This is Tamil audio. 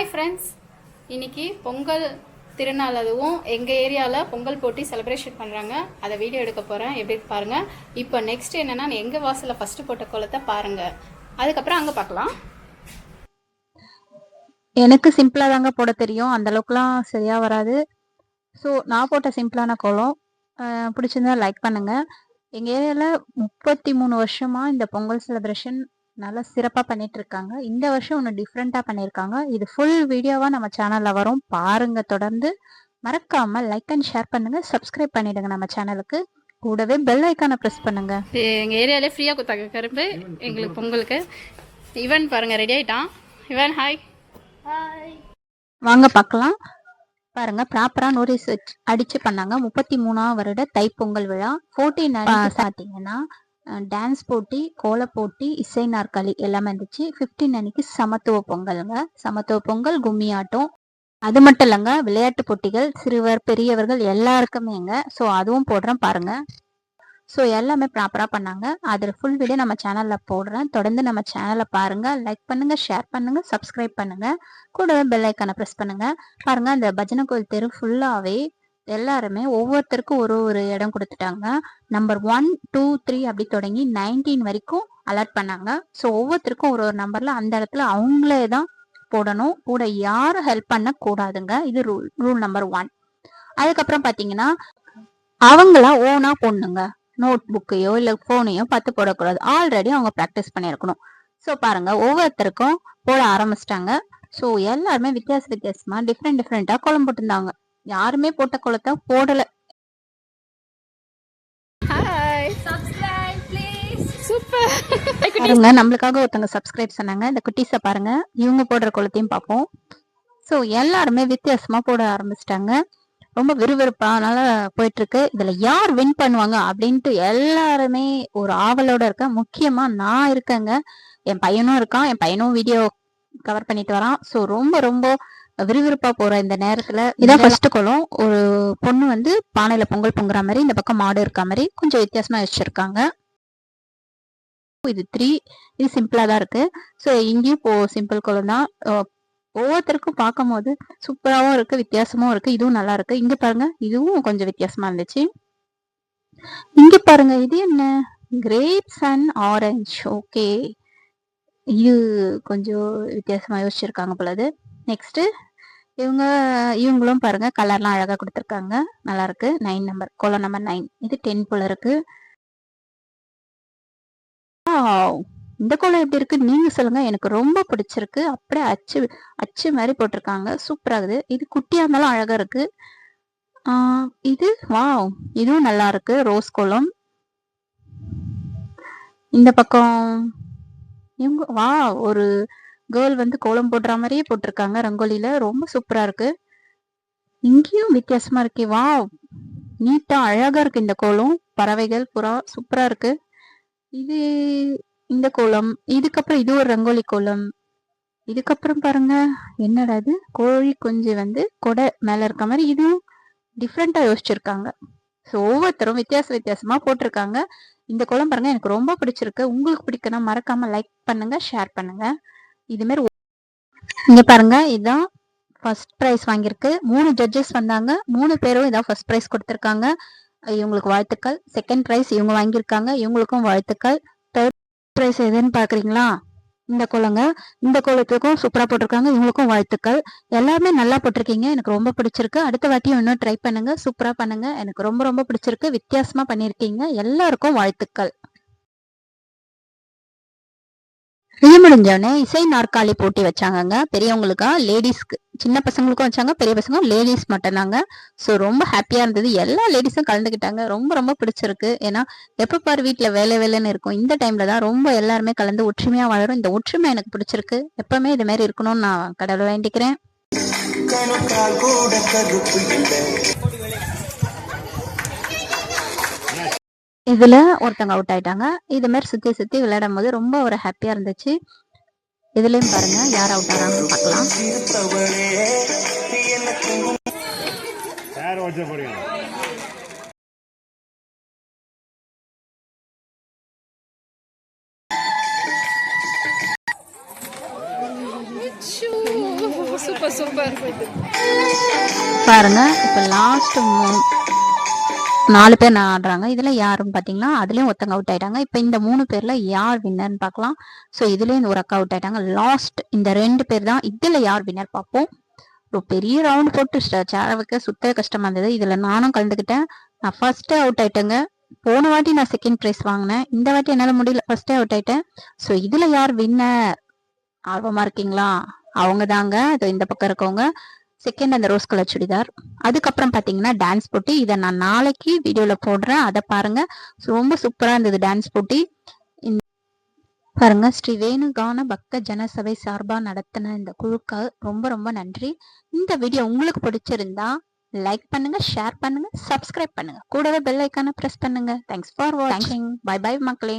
ஹாய் ஃப்ரெண்ட்ஸ் இன்னைக்கு பொங்கல் திருநாள் அதுவும் எங்கள் ஏரியாவில் பொங்கல் போட்டி செலிப்ரேஷன் பண்ணுறாங்க அதை வீடியோ எடுக்க போகிறேன் எப்படி பாருங்கள் இப்போ நெக்ஸ்ட் என்னன்னா எங்கள் வாசலில் ஃபஸ்ட்டு போட்ட கோலத்தை பாருங்க. அதுக்கப்புறம் அங்கே பார்க்கலாம். எனக்கு சிம்பிளாக தாங்க போட தெரியும். அந்த சரியாக வராது. ஸோ நான் போட்ட சிம்பிளான கோலம் பிடிச்சிருந்தா லைக் பண்ணுங்கள் எங்கள் ஏரியாவில் முப்பத்தி மூணு வருஷமாக இந்த பொங்கல் செலிப்ரேஷன் நல்லா சிறப்பா பண்ணிட்டு இருக்காங்க இந்த வருஷம் ஒன்று டிஃப்ரெண்டா பண்ணியிருக்காங்க இது ஃபுல் வீடியோவா நம்ம சேனல்ல வரும். பாருங்க தொடர்ந்து. மறக்காம லைக் அண்ட் ஷேர் பண்ணுங்க. சப்ஸ்கிரைப் பண்ணிடுங்க நம்ம சேனலுக்கு கூடவே பெல் ஐக்கானை ப்ரெஸ் பண்ணுங்க. எங்கள் ஏரியாவிலே ஃப்ரீயாக கொடுத்தாங்க. கரும்பு எங்களுக்கு பொங்கலுக்கு. இவன் பாருங்க ரெடி ஆயிட்டான். இவன் ஹாய் ஹாய் வாங்க பார்க்கலாம். பாருங்க ப்ராப்பரா நோட்டீஸ் அடிச்சு பண்ணாங்க. முப்பத்தி மூணாம் வருட தைப்பொங்கல் விழா. ஃபோர்டீன் பார்த்தீங்கன்னா டான்ஸ் போட்டி கோலப் போட்டி இசை நாற்காலி எல்லாமே இருந்துச்சு. ஃபிஃப்டீன் அன்னைக்கு சமத்துவ பொங்கலுங்க. சமத்துவ பொங்கல் கும்மி ஆட்டம் அது மட்டும் இல்லைங்க விளையாட்டு போட்டிகள் சிறுவர் பெரியவர்கள் எல்லாருக்குமேங்க ஸோ அதுவும் போடுறேன் பாருங்க. ஸோ எல்லாமே ப்ராப்பராக பண்ணாங்க. அதில் ஃபுல் வீடியோ நம்ம சேனலில் போடுறேன். தொடர்ந்து நம்ம சேனலை பாருங்கள் லைக் பண்ணுங்கள் ஷேர் பண்ணுங்கள் சப்ஸ்கிரைப் பண்ணுங்கள் கூடவே பெல் ஐக்கானை ப்ரெஸ் பண்ணுங்கள் பாருங்கள் அந்த பஜனை கோயில் தெரு ஃபுல்லாகவே எல்லாருமே ஒவ்வொருத்தருக்கும் ஒரு ஒரு இடம் கொடுத்துட்டாங்க. நம்பர் ஒன் டூ த்ரீ அப்படி தொடங்கி நைன்டீன் வரைக்கும் அலர்ட் பண்ணாங்க. ஸோ ஒவ்வொருத்தருக்கும் ஒரு ஒரு நம்பர்ல அந்த இடத்துல அவங்களே தான் போடணும். கூட யாரும் ஹெல்ப் பண்ண கூடாதுங்க இது ரூல் ரூல் நம்பர் ஒன் அதுக்கப்புறம் பார்த்தீங்கன்னா அவங்களா ஓனா போடணுங்க. நோட் புக்கையோ இல்லை ஃபோனையோ பார்த்து போடக்கூடாது. ஆல்ரெடி அவங்க ப்ராக்டிஸ் பண்ணியிருக்கணும். ஸோ பாருங்க ஒவ்வொருத்தருக்கும் போட ஆரம்பிச்சிட்டாங்க. ஸோ எல்லாருமே வித்தியாச வித்தியாசமா டிஃப்ரெண்ட் டிஃப்ரெண்டா கோலம் போட்டிருந்தாங்க. யாருமே போட்ட கோலத்தை போடல. ஹாய் சப்ஸ்கிரைப் ப்ளீஸ் சூப்பர் பாருங்க நம்மளுக்காக ஒருத்தவங்க சப்ஸ்கிரைப் சொன்னாங்க. இந்த குட்டீஸை பாருங்க இவங்க போடுற கோலத்தையும் பார்ப்போம். ஸோ எல்லாருமே வித்தியாசமா போட ஆரம்பிச்சிட்டாங்க. ரொம்ப விறுவிறுப்பா நல்லா போயிட்டு இருக்கு இதுல யார் வின் பண்ணுவாங்க அப்படின்ட்டு எல்லாருமே ஒரு ஆவலோட இருக்க முக்கியமா நான் இருக்கேங்க. என் பையனும் இருக்கான் என் பையனும் வீடியோ கவர் பண்ணிட்டு வரான். ஸோ ரொம்ப ரொம்ப விறுவிறுப்பா போற இந்த நேரத்துல இதான் ஃபர்ஸ்ட் கோலம். ஒரு பொண்ணு வந்து பானையில பொங்கல் பொங்குற மாதிரி இந்த பக்கம் மாடு இருக்க மாதிரி கொஞ்சம் வித்தியாசமா வச்சிருக்காங்க. இது த்ரீ இது சிம்பிளா தான் இருக்கு. ஸோ இங்கேயும் போ சிம்பிள் கோலம் தான். ஒவ்வொருத்தருக்கும் பார்க்கும்போது சூப்பராகவும் இருக்கு வித்தியாசமும் இருக்கு இதுவும் நல்லா இருக்கு. இங்க பாருங்க இதுவும் கொஞ்சம் வித்தியாசமா இருந்துச்சு. இங்க பாருங்க இது என்ன? கிரேப்ஸ் அண்ட் ஆரஞ்சு ஓகே இது கொஞ்சம் வித்தியாசமா யோசிச்சிருக்காங்க போலது நெக்ஸ்ட் இவங்க இவங்களும் பாருங்க கலர்லாம் அழகா கொடுத்துருக்காங்க. நல்லா இருக்கு. நைன் நம்பர் கோலம் நம்பர் நைன் இது டென் போல இருக்கு. இந்த கோலம் எப்படி இருக்கு? நீங்க சொல்லுங்க. எனக்கு ரொம்ப பிடிச்சிருக்கு. அப்படியே அச்சு அச்சு மாதிரி போட்டிருக்காங்க. சூப்பரா இருக்குது. இது குட்டியா இருந்தாலும் அழகா இருக்கு. இது வாவ் இதுவும் நல்லா இருக்கு. ரோஸ் கோலம். இந்த பக்கம் இவங்க வா ஒரு கேர்ள் வந்து கோலம் போடுற மாதிரியே போட்டிருக்காங்க. ரங்கோலியில ரொம்ப சூப்பரா இருக்கு. இங்கேயும் வித்தியாசமா இருக்கே. வா நீட்டா அழகா இருக்கு இந்த கோலம். பறவைகள் புறா சூப்பரா இருக்கு. இது இந்த கோலம் இதுக்கப்புறம் இது ஒரு ரங்கோலி கோலம். இதுக்கப்புறம் பாருங்க என்னடா இது? கோழி குஞ்சு வந்து கொடை மேல இருக்க மாதிரி இதுவும் டிஃப்ரெண்டா யோசிச்சிருக்காங்க. ஸோ ஒவ்வொருத்தரும் வித்தியாச வித்தியாசமா போட்டிருக்காங்க. இந்த கோலம் பாருங்க எனக்கு ரொம்ப பிடிச்சிருக்கு. உங்களுக்கு பிடிக்கணும் மறக்காம லைக் பண்ணுங்க ஷேர் பண்ணுங்க. இது மாதிரி இங்க பாருங்க இதுதான் ஃபர்ஸ்ட் ப்ரைஸ் வாங்கியிருக்கு. மூணு ஜட்ஜஸ் வந்தாங்க. மூணு பேரும் இதான் ஃபர்ஸ்ட் ப்ரைஸ் கொடுத்துருக்காங்க. இவங்களுக்கு வாழ்த்துக்கள். செகண்ட் ப்ரைஸ் இவங்க வாங்கியிருக்காங்க. இவங்களுக்கும் வாழ்த்துக்கள். தேர்ட் ப்ரைஸ் எதுன்னு பாக்குறீங்களா? இந்த கோலங்க. இந்த கோலத்துக்கும் சூப்பரா போட்டிருக்காங்க. இவங்களுக்கும் வாழ்த்துக்கள். எல்லாருமே நல்லா போட்டிருக்கீங்க. எனக்கு ரொம்ப பிடிச்சிருக்கு. அடுத்த வாட்டியும் இன்னும் ட்ரை பண்ணுங்க. சூப்பரா பண்ணுங்க. எனக்கு ரொம்ப ரொம்ப பிடிச்சிருக்கு. வித்தியாசமா பண்ணிருக்கீங்க எல்லாருக்கும் வாழ்த்துக்கள். இது முடிஞ்சோடனே இசை நாற்காலி போட்டி வச்சாங்கங்க. பெரியவங்களுக்கா லேடிஸ்க்கு சின்ன பசங்களுக்கும் வச்சாங்க பெரிய பசங்க லேடிஸ் மட்டும்தாங்க. ஸோ ரொம்ப ஹாப்பியா இருந்தது. எல்லா லேடிஸும் கலந்துக்கிட்டாங்க. ரொம்ப ரொம்ப பிடிச்சிருக்கு. ஏன்னா எப்போ பாரு வீட்டில் வேலை வேலைன்னு இருக்கும். இந்த டைம்ல தான் ரொம்ப எல்லாருமே கலந்து ஒற்றுமையா வளரும். இந்த ஒற்றுமை எனக்கு பிடிச்சிருக்கு. எப்பவுமே இது மாதிரி இருக்கணும்னு நான் கடவுளை வேண்டிக்கிறேன் கணுக்கால் கூட கருப்பு இல்லை இதுல ஒருத்தவங்க அவுட் ஆயிட்டாங்க. இது மாதிரி சுத்தி சுத்தி விளையாடும் போது ரொம்ப ஒரு ஹாப்பியா இருந்துச்சு. இதுலயும் பாருங்க யார் அவுட் ஆறாங்கன்னு பார்க்கலாம். சிரிப்பவளே எனக்கு யார் வச்ச போறீங்க? சூப்பர் சூப்பர் பாருங்க இப்போ லாஸ்ட் நாலு பேர் நான் ஆடுறாங்க இதுல யாருன்னு பாத்தீங்கன்னா அதுலயும் ஒருத்தங்க அவுட் ஆயிட்டாங்க. இப்போ இந்த மூணு பேர்ல யார் வின்னர்னு பார்க்கலாம் ஸோ இதுலயும் இந்த ஒரு அக்கா அவுட் ஆயிட்டாங்க. லாஸ்ட் இந்த ரெண்டு பேர் தான் இதுல யார் வின்னர் பார்ப்போம். ஒரு பெரிய ரவுண்ட் போட்டு சேர வைக்க சுத்த கஷ்டமா இருந்தது. இதுல நானும் கலந்துக்கிட்டேன். நான் ஃபர்ஸ்ட் அவுட் ஆயிட்டேங்க. போன வாட்டி நான் செகண்ட் ப்ரைஸ் வாங்கினேன். இந்த வாட்டி என்னால முடியல. ஃபர்ஸ்டே அவுட் ஆயிட்டேன். ஸோ இதுல யார் வின்னர் ஆர்வமா இருக்கீங்களா? அவங்க தாங்க இந்த பக்கம் இருக்கவங்க. செகண்ட் அந்த ரோஸ் கலர் சுடிதார். அதுக்கப்புறம் பார்த்தீங்கன்னா டான்ஸ் போட்டி. இதை நான் நாளைக்கு வீடியோவில் போடுறேன். அதை பாருங்கள் ரொம்ப சூப்பராக இருந்தது டான்ஸ் போட்டி. பாருங்க ஸ்ரீ வேணுகான பக்த ஜனசபை சார்பாக நடத்தின இந்த குழுக்கு ரொம்ப ரொம்ப நன்றி. இந்த வீடியோ உங்களுக்கு பிடிச்சிருந்தா லைக் பண்ணுங்க ஷேர் பண்ணுங்க சப்ஸ்கிரைப் பண்ணுங்க. கூடவே பெல் ஐக்கான பிரஸ் பண்ணுங்க. தேங்க்ஸ் ஃபார் வாட்சிங் பை பை மக்களே.